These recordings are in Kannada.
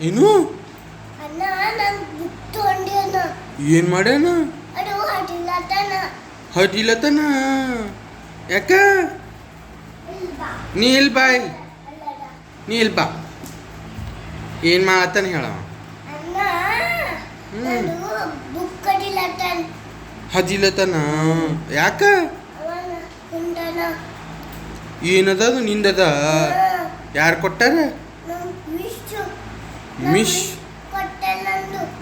ಏನು? ಏನು ಮಾಡ್ಯಾನ? ಅದು ಹಡಿಲತನ ಯಾಕ? ನೀ ಬಾಯ್? ನೀ ಬಾ. ಏನು ಮಾಡತ್ತಾನ ಹೇಳವ ಬುಕ್ ಹಜಿಲತನ ಯಾಕ? ಏನದ ಕುಂಡನ ನಿಂದದ? ಯಾರು ಕೊಟ್ಟಾರ? ಮಿಶ್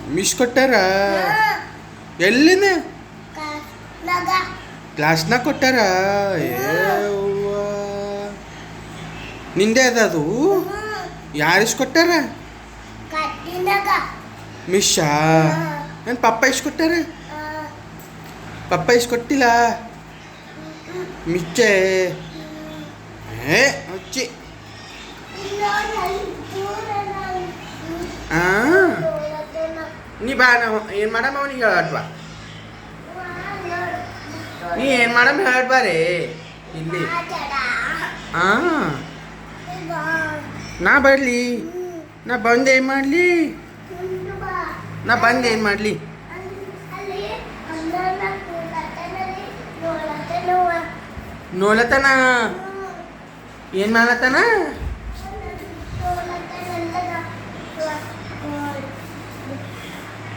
ಮಿಶ್ ಕೊಟ್ಟಾರ. ಎಲ್ಲಿನ ಕ- ನಗ ಕ್ಲಾಸ್ನಾಗ ಕೊಟ್ಟಾರ. ನಿಂದೆ ಅದ ಅದು ಯಾರಿಸ್ ಕೊಟ್ಟಾರ? ಮಿಶ ನನ್ನ ಪಪ್ಪ ಇಷ್ಟು ಕೊಟ್ಟಾರ? ಪಪ್ಪ ಇಷ್ಟು ಕೊಟ್ಟಿಲ್ಲ? ಮಿಚ್ಚೆ? ಏ ಮುಚ್ಚಿ. ನೀ ಬಾ ನಾವು ಏನು ಮಾಡಮ್ಮ ಅವನಿಗೆ ಹೇಳಟ್ವಾ ನೀ ಏನು ಮಾಡಮ್ಮ ಹೇಳಬಾರಿ ಇಲ್ಲಿ. ಹಾಂ ನಾ ಬರಲಿ. ನಾ ಬಂದು ಏನು ಮಾಡಲಿ? ನಾ ಬಂದು ಏನು ಮಾಡಲಿ? ನೋಲತನ. ಏನು ಮಾಡತನ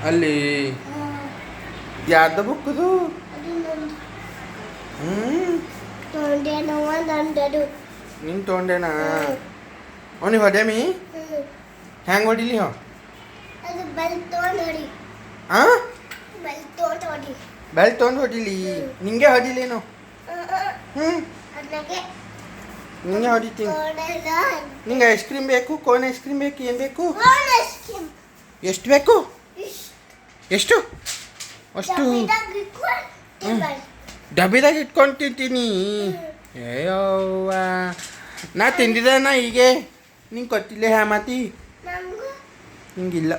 ಅಲ್ಲಿ ಯಾರ್ದ ಬುಕ್ಕದು ನಿನ್ ತೊಗೊಂಡೇನಾ ಅವನಿಗೆ ಹೊಡ್ಯಾಮಿ ಹೆಂಗೆ ಹೊಡಿಲಿ ಹೋ ಬೆಲ್ ತೊಗೊಂಡು ಹೊಡಿಲಿ. ನಿಂಗೆ ಹೊಡಿಲೇನು ಹ್ಞೂ ನಿಂಗೆ ಹೊಡಿತೀನಿ. ನಿಂಗೆ ಐಸ್ ಕ್ರೀಮ್ ಬೇಕು ಕೋನ್ ಐಸ್ ಕ್ರೀಮ್ ಬೇಕು ಏನು ಬೇಕು? ಎಷ್ಟು ಬೇಕು? ಎಷ್ಟು? ಅಷ್ಟು? ಡಬ್ಬಿದಾಗ ಇಟ್ಕೊಂಡು ತಿಂತೀನಿ. ಅಯ್ಯವ್ವ ನಾ ತಿಂದಿದ್ದಾನ ಹೀಗೆ. ನಿಂಗೆ ಕೊಟ್ಟಿಲ್ಲ ಹ್ಯಾ ಮಾತಿ ಹಿಂಗಿಲ್ಲ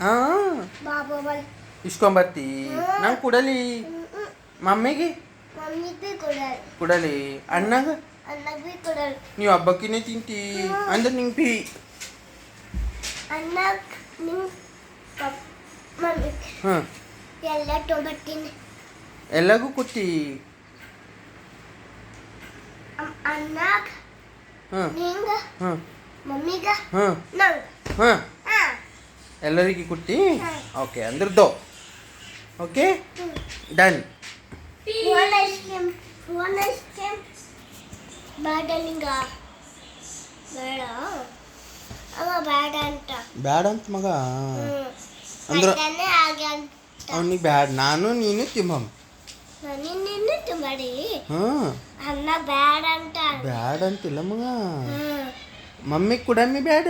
ಹಾಂ ಇಸ್ಕೊಂಬರ್ತಿ ನಂಗೆ ಕೊಡಲಿ. ಮಮ್ಮಿಗೆ? ಮಮ್ಮಿ ಬಿ ಕೊಡಲ್. ಅಣ್ಣಗ? ಬಿ ನೀವು ಹಬ್ಬಕ್ಕಿನೇ ತಿಂತಿ. ಅಂದ್ರೆ ನಿಂಗೆ ಪಿ ಅಣ್ಣಗ್ ನಿಮ್ ಪಪ್ ಮಮ್ಮಿ ಹಾಂ. ಎಲ್ಲ ತೊಗೊಬರ್ತೀನಿ ಎಲ್ಲಗೂ ಕೊಟ್ಟಿ? ಅಣ್ಣಗ್ ಹಾಂ. ನಿಂಗ ಹಾಂ. ಮಮ್ಮಿಗೆ ಹಾಂ. ನಂಗ್. ಹಾಂ. ಹಾ. ಎಲ್ಲರಿಗೆ ಕೊಟ್ಟಿ? Okay ಅಂದ್ರದ್ದು okay? Done. Phone ice cream phone ice cream. ಬೇಡ ನಿಂಗ ಬೇಡ. ಅವ ಬೇಡ ಅಂತ. ಬ್ಯಾಡ ಅಂತ ಮಗ. ಅಂದ್ರ- ಅವನಿಗೆ ಬ್ಯಾಡ. ನಾನು ನೀನು ತಿಮ್ಮಮ್ ನಿನ್ನ ಅನ್ನ ಬೇಡ ಅಂತ. ಬ್ಯಾಡ ಅಂತಿಲ್ಲ ಮಗ. ಮಮ್ಮಿ ಕುಡಮ್ಮಿ ಬ್ಯಾಡ?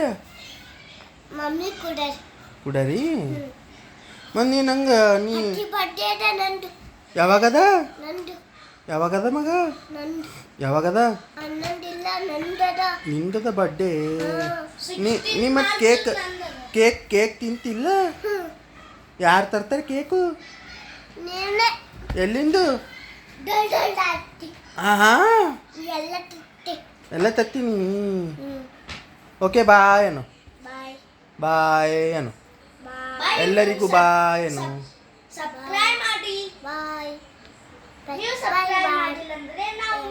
ಮಮ್ಮಿ ಕುಡ ಕುಡರಿ? ಮತ್ತೆ ನೀ ನಂಗೆ ನೀ ಬಡ್ಡೆ ಅದ ನಂದು. ಯಾವಾಗದ? ನಂದು. ಯಾವಾಗದ ಮಗ? ನಂದು. ಯಾವಾಗದ? ಹನ್ನೊಂದಿಲ್ಲ ನಂದದ. ಬರ್ಡೇ ನಿಮ್ಮ ನೀ ನೀ ಮತ್ತು ಕೇಕ್ ಕೇಕ್ ಕೇಕ್ ತಿಂತಿಲ್ಲ. ಯಾರು ತರ್ತಾರೆ ಕೇಕು ನೀನೆ. ಎಲ್ಲಿಂದು? ಎಲ್ಲ ತರ್ತೀನಿ ತತ್ತೀನಿ. ಓಕೆ ಬಾಯ್ ಏನು ಬಾಯ್ ಬಾಯ್ ಏನು ಬಾಯ್ ಎಲ್ಲರಿಗೂ ಬಾಯ್ ಏನು ಸಬ್ಸ್ಕ್ರೈಬ್ ಮಾಡಿ. ಬಾಯ್ ನೀವು ಸಬ್ಸ್ಕ್ರೈಬ್ ಮಾಡಿಲ್ಲ ಅಂದ್ರೆ ನಾವು